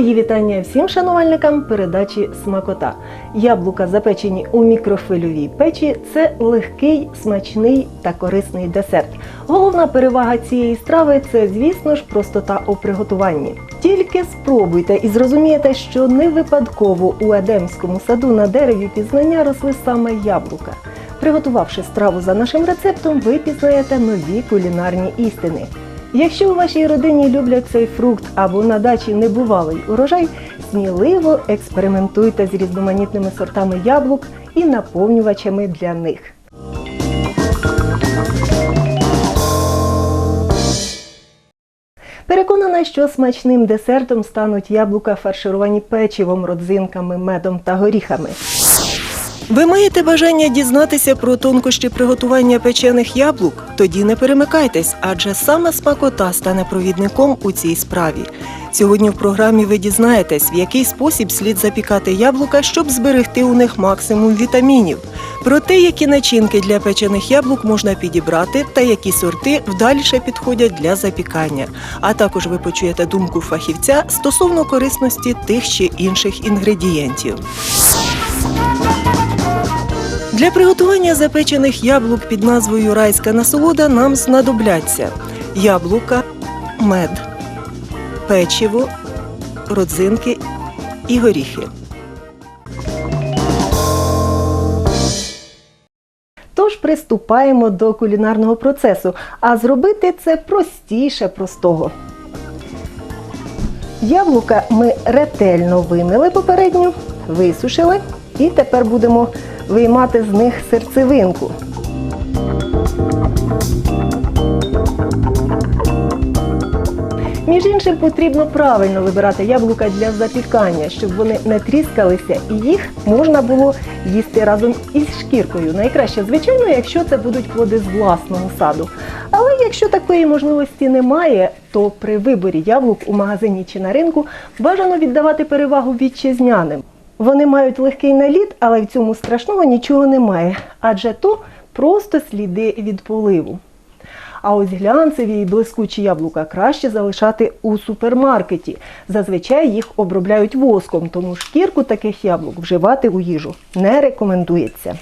Мої вітання всім шанувальникам передачі Смакота. Яблука, запечені у мікрохвильовій печі, це легкий, смачний та корисний десерт. Головна перевага цієї страви це, звісно ж, простота у приготуванні. Тільки спробуйте і зрозумієте, що не випадково у Едемському саду на дереві пізнання росли саме яблука. Приготувавши страву за нашим рецептом, ви пізнаєте нові кулінарні істини. Якщо у вашій родині люблять цей фрукт або на дачі небувалий урожай, сміливо експериментуйте з різноманітними сортами яблук і наповнювачами для них. Переконана, що смачним десертом стануть яблука фаршировані печивом, родзинками, медом та горіхами. Ви маєте бажання дізнатися про тонкощі приготування печених яблук? Тоді не перемикайтесь, адже саме смакота стане провідником у цій справі. Сьогодні в програмі ви дізнаєтесь, в який спосіб слід запікати яблука, щоб зберегти у них максимум вітамінів. Про те, які начинки для печених яблук можна підібрати та які сорти вдаліше підходять для запікання. А також ви почуєте думку фахівця стосовно корисності тих чи інших інгредієнтів. Для приготування запечених яблук під назвою Райська насолода нам знадобляться яблука, мед, печиво, родзинки і горіхи. Тож приступаємо до кулінарного процесу, а зробити це простіше простого. Яблука ми ретельно вимили попередньо, висушили і тепер будемо виймати з них серцевинку. Між іншим, потрібно правильно вибирати яблука для запікання, щоб вони не тріскалися і їх можна було їсти разом із шкіркою. Найкраще, звичайно, якщо це будуть плоди з власного саду. Але якщо такої можливості немає, то при виборі яблук у магазині чи на ринку бажано віддавати перевагу вітчизняним. Вони мають легкий наліт, але в цьому страшного нічого немає, адже то просто сліди від поливу. А ось глянцеві і блискучі яблука краще залишати у супермаркеті. Зазвичай їх обробляють воском, тому шкірку таких яблук вживати у їжу не рекомендується.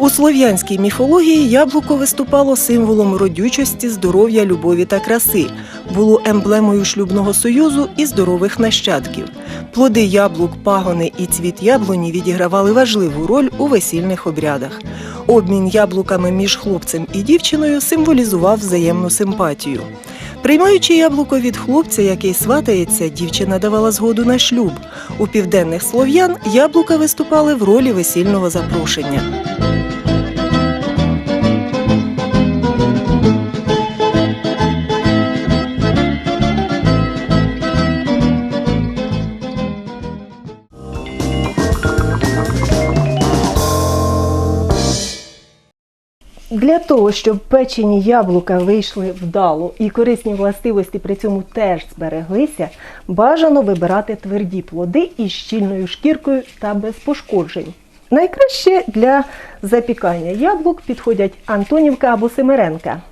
У слов'янській міфології яблуко виступало символом родючості, здоров'я, любові та краси, було емблемою шлюбного союзу і здорових нащадків. Плоди яблук, пагони і цвіт яблуні відігравали важливу роль у весільних обрядах. Обмін яблуками між хлопцем і дівчиною символізував взаємну симпатію. Приймаючи яблуко від хлопця, який сватається, дівчина давала згоду на шлюб. У південних слов'ян яблука виступали в ролі весільного запрошення. Для того, щоб печені яблука вийшли вдало і корисні властивості при цьому теж збереглися, бажано вибирати тверді плоди із щільною шкіркою та без пошкоджень. Найкраще для запікання яблук підходять Антонівка або Семеренка.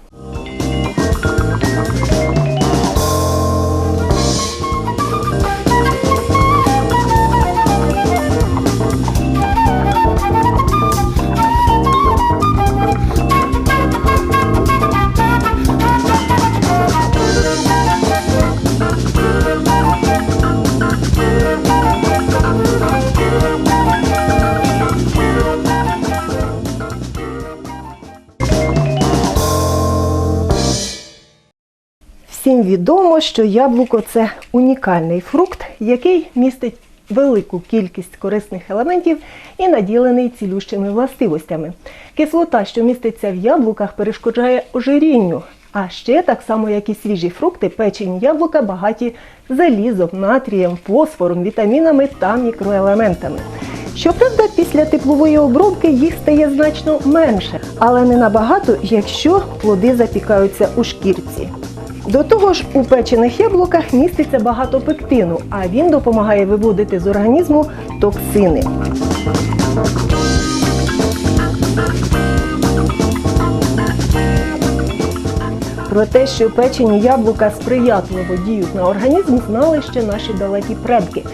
Відомо, що яблуко це унікальний фрукт, який містить велику кількість корисних елементів і наділений цілющими властивостями. Кислота, що міститься в яблуках, перешкоджає ожирінню. А ще так само, як і свіжі фрукти, печені яблука багаті залізом, натрієм, фосфором, вітамінами та мікроелементами. Щоправда, після теплової обробки їх стає значно менше, але не набагато, якщо плоди запікаються у шкірці. До того ж, у печених яблуках міститься багато пектину, а він допомагає виводити з організму токсини. Про те, що печені яблука сприятливо діють на організм, знали ще наші далекі предки.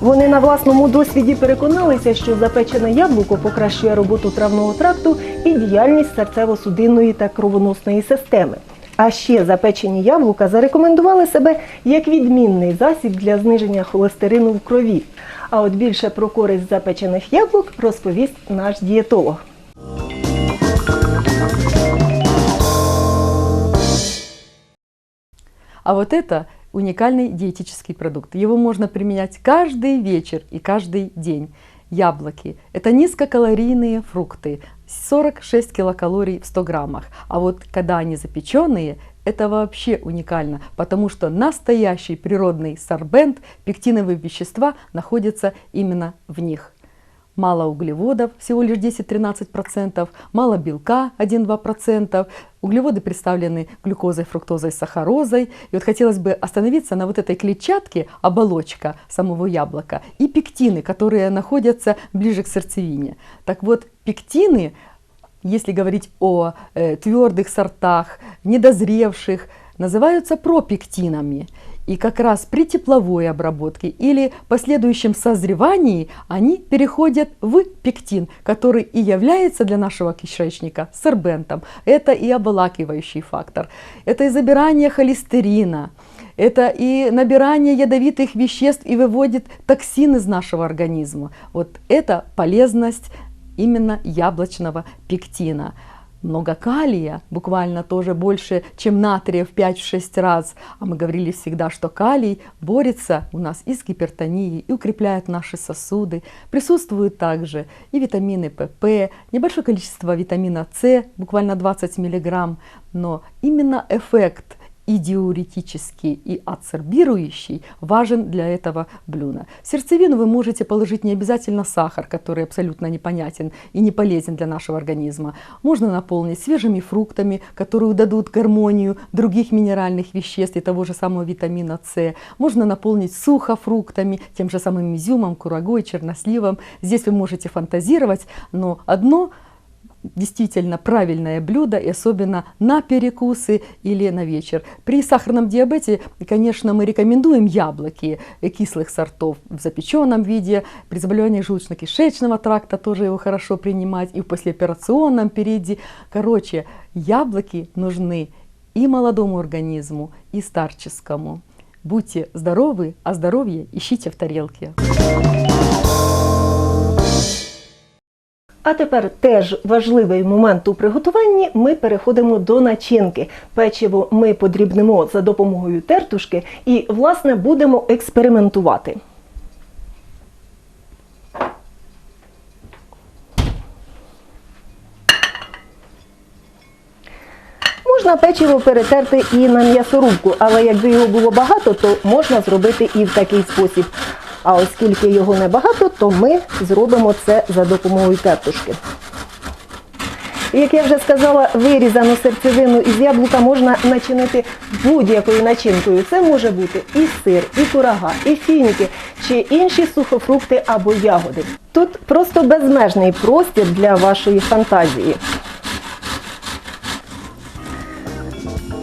Вони на власному досвіді переконалися, що запечене яблуко покращує роботу травного тракту і діяльність серцево-судинної та кровоносної системи. А ще запечені яблука зарекомендували себе як відмінний засіб для зниження холестерину в крові. А от більше про користь запечених яблук розповість наш дієтолог. А вот это уникальный диетический продукт. Его можно применять каждый вечер и каждый день. Яблоки – это низкокалорийные фрукты, 46 килокалорий в 100 граммах. А вот когда они запеченные, это вообще уникально, потому что настоящий природный сорбент, пектиновые вещества находятся именно в них мало углеводов, всего лишь 10-13%, мало белка, 1-2%. Углеводы представлены глюкозой, фруктозой, сахарозой. И вот хотелось бы остановиться на вот этой клетчатке, оболочка самого яблока, и пектины, которые находятся ближе к сердцевине. Так вот, пектины, если говорить о э, твердых сортах, недозревших, называются пропектинами. И как раз при тепловой обработке или последующем созревании они переходят в пектин, который и является для нашего кишечника сорбентом. Это и обволакивающий фактор. Это и забирание холестерина, это и набирание ядовитых веществ и выводит токсин из нашего организма. Вот это полезность именно яблочного пектина много калия, буквально тоже больше, чем натрия в 5-6 раз. А мы говорили всегда, что калий борется у нас и с гипертонией, и укрепляет наши сосуды. Присутствуют также и витамины ПП, небольшое количество витамина С, буквально 20 миллиграмм. Но именно эффект и диуретический, и адсорбирующий важен для этого блюда. В сердцевину вы можете положить не обязательно сахар, который абсолютно непонятен и не полезен для нашего организма. Можно наполнить свежими фруктами, которые дадут гармонию других минеральных веществ и того же самого витамина С. Можно наполнить сухофруктами, тем же самым изюмом, курагой, черносливом. Здесь вы можете фантазировать, но одно – действительно правильное блюдо, и особенно на перекусы или на вечер. При сахарном диабете, конечно, мы рекомендуем яблоки кислых сортов в запеченном виде. При заболевании желудочно-кишечного тракта тоже его хорошо принимать и в послеоперационном периоде. Короче, яблоки нужны и молодому организму, и старческому. Будьте здоровы, а здоровье ищите в тарелке. А тепер теж важливий момент у приготуванні. Ми переходимо до начинки. Печиво ми подрібнемо за допомогою тертушки і, власне, будемо експериментувати. Можна печиво перетерти і на м'ясорубку, але якби його було багато, то можна зробити і в такий спосіб. А оскільки його небагато, то ми зробимо це за допомогою тертушки. Як я вже сказала, вирізану серцевину із яблука можна начинити будь-якою начинкою. Це може бути і сир, і курага, і фініки, чи інші сухофрукти або ягоди. Тут просто безмежний простір для вашої фантазії.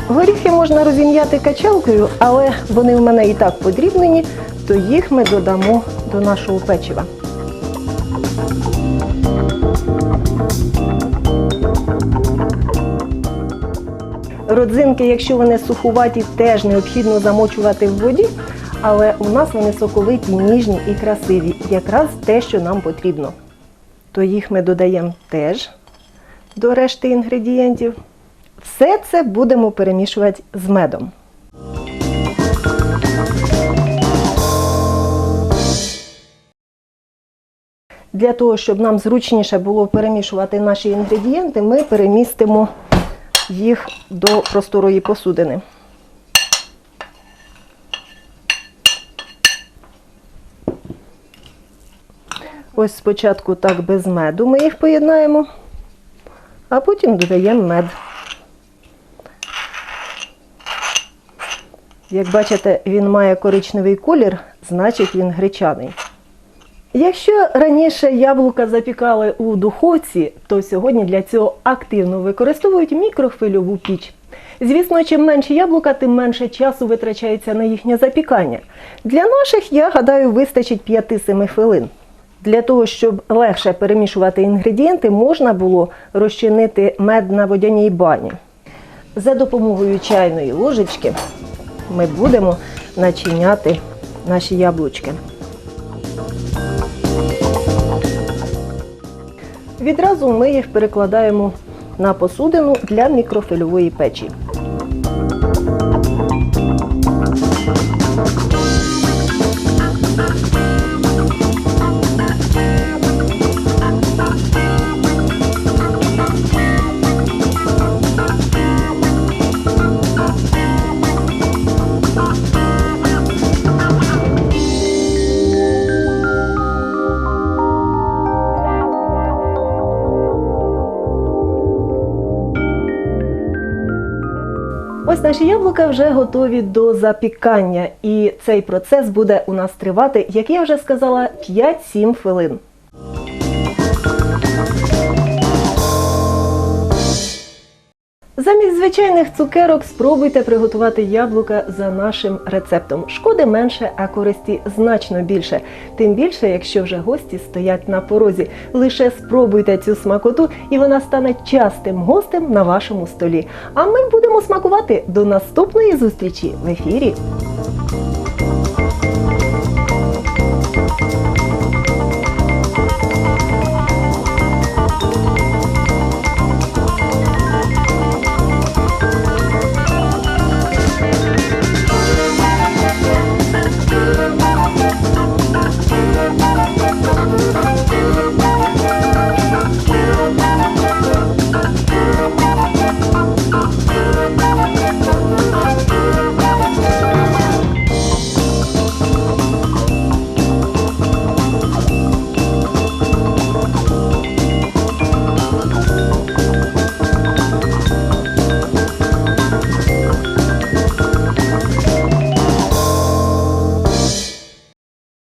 Горіхи можна розім'яти качалкою, але вони в мене і так подрібнені, то їх ми додамо до нашого печива. Родзинки, якщо вони сухуваті, теж необхідно замочувати в воді, але у нас вони соковиті, ніжні і красиві. Якраз те, що нам потрібно. То їх ми додаємо теж до решти інгредієнтів. Все це будемо перемішувати з медом. Для того, щоб нам зручніше було перемішувати наші інгредієнти, ми перемістимо їх до просторої посудини. Ось спочатку так без меду ми їх поєднаємо, а потім додаємо мед. Як бачите, він має коричневий колір, значить він гречаний. Якщо раніше яблука запікали у духовці, то сьогодні для цього активно використовують мікрохвильову піч. Звісно, чим менше яблука, тим менше часу витрачається на їхнє запікання. Для наших, я гадаю, вистачить 5-7 хвилин. Для того, щоб легше перемішувати інгредієнти, можна було розчинити мед на водяній бані. За допомогою чайної ложечки ми будемо начиняти наші яблучки. Відразу ми їх перекладаємо на посудину для мікрофильової печі. Наші яблука вже готові до запікання, і цей процес буде у нас тривати, як я вже сказала, 5-7 хвилин. Замість звичайних цукерок спробуйте приготувати яблука за нашим рецептом. Шкоди менше, а користі значно більше. Тим більше, якщо вже гості стоять на порозі. Лише спробуйте цю смакоту, і вона стане частим гостем на вашому столі. А ми будемо смакувати до наступної зустрічі в ефірі.